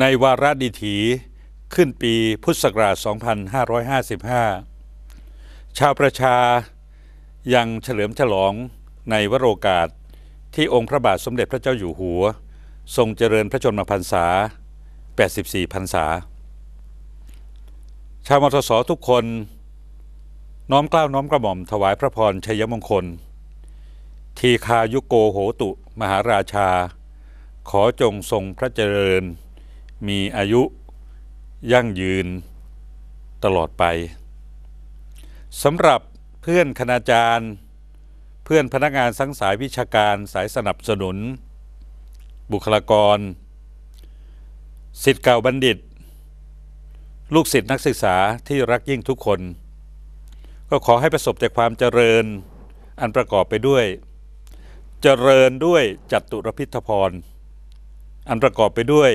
ในวาระดิถีขึ้นปีพุทธศักราช 2555 ชาวประชายังเฉลิมฉลองในวโรกาสที่องค์พระบาทสมเด็จพระเจ้าอยู่หัว ทรงเจริญพระชนมพรรษา 84 พรรษา ชาวมทสทุกคน น้อมกล้าวน้อมกระหม่อมถวายพระพรชัยมงคล ทีคายุโกโหตุ มหาราชา ขอจงทรงพระเจริญ มีอายุยั่งยืนตลอดไปสำหรับเพื่อนคณาจารย์ เพื่อนพนักงานสังสายวิชาการสายสนับสนุน บุคลากรสิทธิ์เก่าบัณฑิต ลูกศิษย์นักศึกษาที่รักยิ่งทุกคน ก็ขอให้ประสบแต่ความเจริญอันประกอบไปด้วย เจริญด้วยจัตุรพิทพรอันประกอบไปด้วย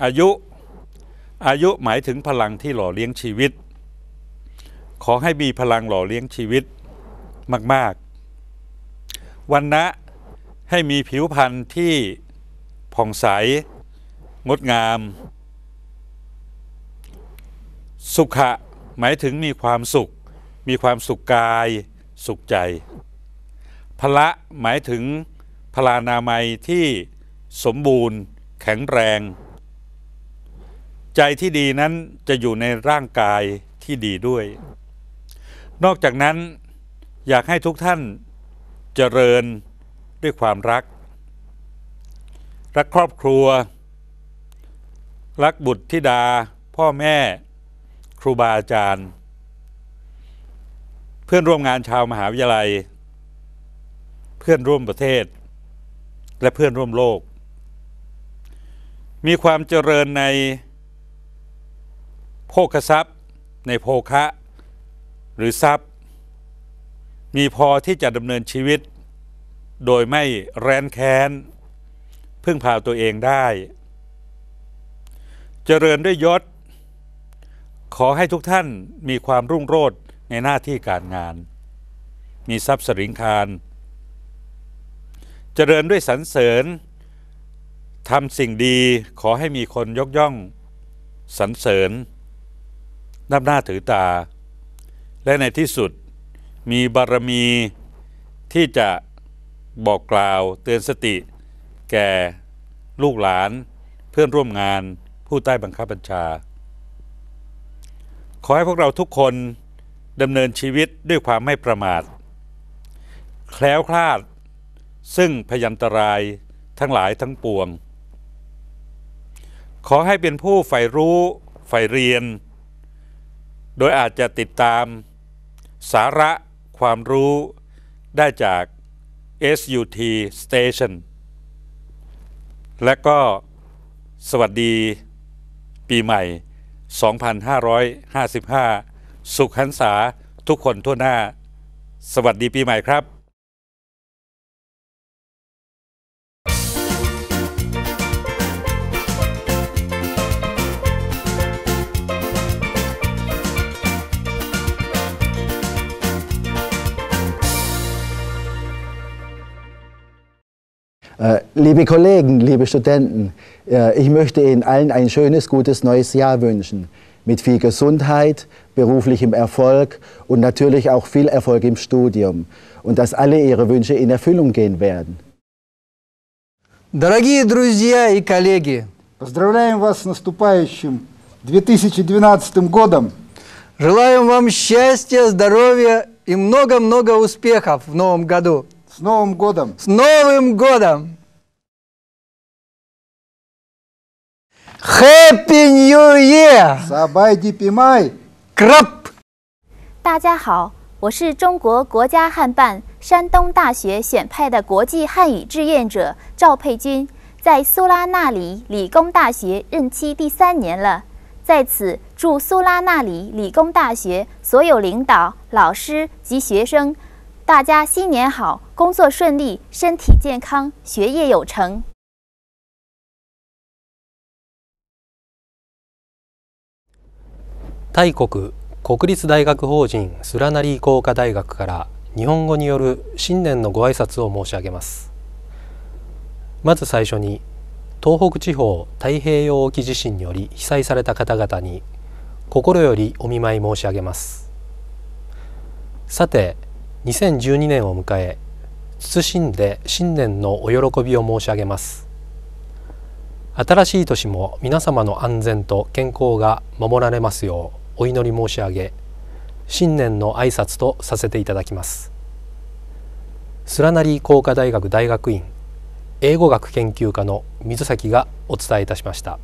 อายุอายุหมายถึงพลังที่หล่อเลี้ยงชีวิต ขอให้มีพลังหล่อเลี้ยงชีวิตมาก ๆ วันนะให้มีผิวพรรณที่ผ่องใส งดงาม สุขะหมายถึงมีความสุข มีความสุขกาย สุขใจ พละหมายถึงพลานามัยที่สมบูรณ์ แข็งแรง ใจที่ดีนั้นจะอยู่ในร่างกายที่ดีด้วย นอกจากนั้นอยากให้ทุกท่านเจริญด้วยความรัก รักครอบครัว รักบุตรธิดา พ่อแม่ ครูบาอาจารย์ เพื่อนร่วมงานชาวมหาวิทยาลัย เพื่อนร่วมประเทศ และเพื่อนร่วมโลก มีความเจริญใน โภคทรัพย์ ในโภคะ หรือทรัพย์ มีพอที่จะดำเนินชีวิต โดยไม่แร้นแค้น พึ่งพาตัวเองได้ เจริญด้วยยศ ขอให้ทุกท่านมีความรุ่งโรจน์ในหน้าที่การงาน มีทรัพย์สริงคารเจริญด้วยสรรเสริญทำสิ่งดีขอให้มีคนยกย่องสรรเสริญ นับหน้าถือตา และในที่สุดมีบารมีที่จะบอกกล่าวเตือนสติ แก่ลูกหลานเพื่อนร่วมงานผู้ใต้บังคับบัญชา ขอให้พวกเราทุกคนดำเนินชีวิตด้วยความไม่ประมาท แคล้วคลาด ซึ่งพยันตรายทั้งหลายทั้งปวง ขอให้เป็นผู้ใฝ่รู้ใฝ่เรียน โดยอาจจะติดตามสาระความรู้ได้จาก SUT Station และก็สวัสดีปีใหม่ 2555 สุขหันษาทุกคนทั่วหน้า สวัสดีปีใหม่ครับ Liebe Kollegen, liebe Studenten, ich möchte Ihnen allen ein schönes, gutes neues Jahr wünschen. Mit viel Gesundheit, beruflichem Erfolg und natürlich auch viel Erfolg im Studium. Und dass alle Ihre Wünsche in Erfüllung gehen werden. Дорогие друзья и коллеги, Поздравляем вас с наступающим 2012 годом. желаем вам счастья, здоровья и много-много успехов в новом году. С Новым годом! С Новым годом! Happy New Year! Сабай Дипимай! Крап! 大家好，我是中国国家汉办山东大学选派的国际汉语志愿者赵佩君，在苏拉那里理工大学任期第三年了。在此，祝苏拉那里理工大学所有领导、老师及学生， 大家新年好，工作顺利，身体健康，学业有成。タイ国国立大学法人スラナリー工科大学から日本語による新年のご挨拶を申し上げますまず最初に東北地方太平洋沖地震により被災された方々に心よりお見舞い申し上げますさて2012年を迎え謹んで新年のお喜びを申し上げます新しい年も皆様の安全と健康が守られますようお祈り申し上げ新年の挨拶とさせていただきますスラナリー工科大学大学院英語学研究科の水崎がお伝えいたしました。